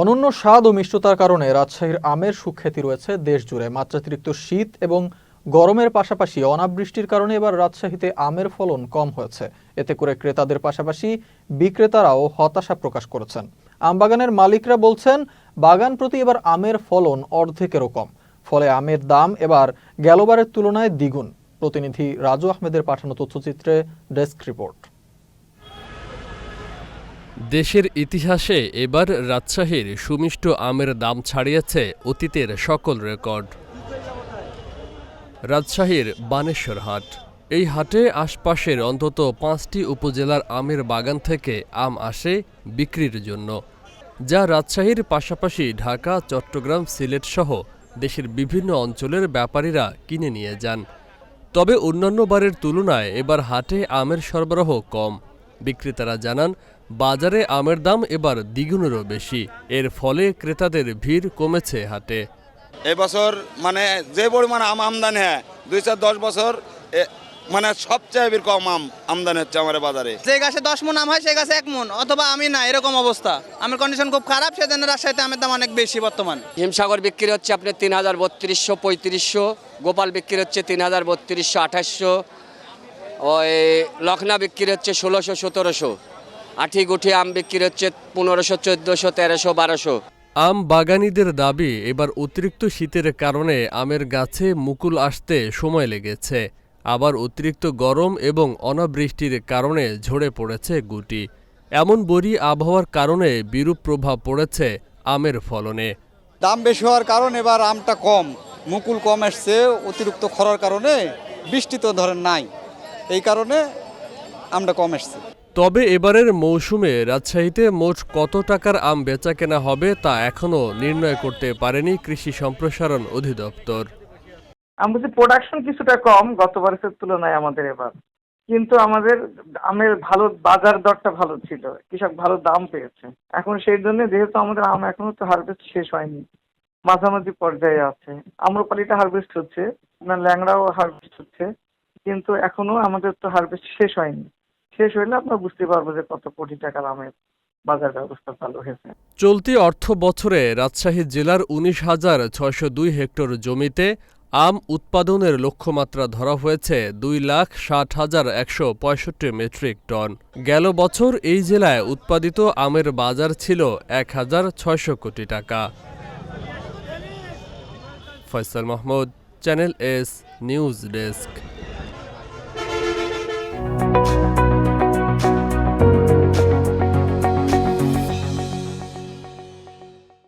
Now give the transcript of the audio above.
অনন্য স্বাদ ও মিষ্টতার কারণে রাজশাহীর আমের সুখ্যাতি রয়েছে দেশ জুড়ে মাত্রাতিরিক্ত শীত এবং গরমের পাশাপাশি অনাবৃষ্টির কারণে এবার রাজশাহীতে আমের ফলন কম হয়েছে। এতে করে ক্রেতাদের পাশাপাশি বিক্রেতারাও হতাশা প্রকাশ করেছেন। আমবাগানের মালিকরা বলছেন, বাগান প্রতি এবার আমের ফলন অর্ধেকেরও কম। ফলে আমের দাম এবার গেলবারের তুলনায় দ্বিগুণ। প্রতিনিধি রাজু আহমেদের পাঠানো তথ্যচিত্রে ডেস্ক রিপোর্ট। দেশের ইতিহাসে এবার রাজশাহীর সুমিষ্ট আমের দাম ছাড়িয়েছে অতীতের সকল রেকর্ড। রাজশাহীর বানেশ্বর হাট। এই হাটে আশপাশের অন্তত পাঁচটি উপজেলার আমের বাগান থেকে আম আসে বিক্রির জন্য, যা রাজশাহীর পাশাপাশি ঢাকা, চট্টগ্রাম, সিলেট সহ দেশের বিভিন্ন অঞ্চলের ব্যাপারীরা কিনে নিয়ে যান। তবে অন্যান্য বারের তুলনায় এবার হাটে আমের সরবরাহ কম। বিক্রেতারা জানান বাজারে আমের দাম এবার দ্বিগুণেরও বেশি। এর ফলে ক্রেতাদের ভিড় কমেছে হাটে। এবছর মানে যে পরিমাণ আম আমদানি হ্যাঁ দুই চার দশ বছর এ- মানে সবচেয়ে বের কম আম আমদানি হচ্ছে আমার বাজারে। যে গাছে দশ মন আম হয় সেই গাছে এক মন অথবা আমি না এরকম অবস্থা। আমার কন্ডিশন খুব খারাপ সেজন্য রাজশাহীতে আমের দাম অনেক বেশি বর্তমান। হিমসাগর বিক্রি হচ্ছে আপনার তিন হাজার বত্রিশশো পঁয়ত্রিশশো গোপাল বিক্রি হচ্ছে তিন হাজার বত্রিশশো আঠাশশো ওই লখনা বিক্রি হচ্ছে ষোলোশো সতেরোশো। আঠি গুঠি আম বিক্রি হচ্ছে পনেরোশো চোদ্দোশো তেরোশো বারোশো। আম বাগানিদের দাবি এবার অতিরিক্ত শীতের কারণে আমের গাছে মুকুল আসতে সময় লেগেছে। আবার অতিরিক্ত গরম এবং অনাবৃষ্টির কারণে ঝরে পড়েছে গুটি। এমন বরি আবহাওয়ার কারণে বিরূপ প্রভাব পড়েছে আমের ফলনে। দাম বেশি হওয়ার কারণে এবার আমটা কম মুকুল কম আসছে অতিরিক্ত খরার কারণে বৃষ্টি তো ধরেন নাই এই কারণে আমটা কম আসছে তবে এবারের মৌসুমে রাজশাহীতে মোট কত টাকার আম বেচা কেনা হবে তা এখনও নির্ণয় করতে পারেনি কৃষি সম্প্রসারণ অধিদপ্তর। আমাদের প্রোডাকশন কিছুটা কম, গত বছরের তুলনায় আমাদের এবার। কিন্তু আমাদের আমের ভালো বাজার দরটা ভালো ছিল, কৃষক ভালো দাম পেয়েছে। এখন সেই জন্য যেহেতু আমাদের আম এখনও তো হারভেস্ট শেষ হয়নি, মাঝামাঝি পর্যায়ে আছে। আম্রপালিটা হারভেস্ট হচ্ছে আপনার ল্যাংড়াও হারভেস্ট হচ্ছে, কিন্তু এখনও আমাদের তো হারভেস্ট শেষ হয়নি। শেষ হইলে আমরা বুঝতে পারব যে কত কোটি টাকার আমের বাজার ব্যবস্থা চালু হয়েছে। চলতি অর্থ বছরে রাজশাহী জেলার উনিশ হাজার ছয়শো দুই হেক্টর জমিতে আম উৎপাদনের লক্ষ্যমাত্রা ধরা হয়েছে দুই লাখ ষাট হাজার একশো পঁয়ষট্টি মেট্রিক টন। গেল বছর এই জেলায় উৎপাদিত আমের বাজার ছিল এক হাজার ছয়শো কোটি টাকা। Faisal Mahmud, channel S, news desk.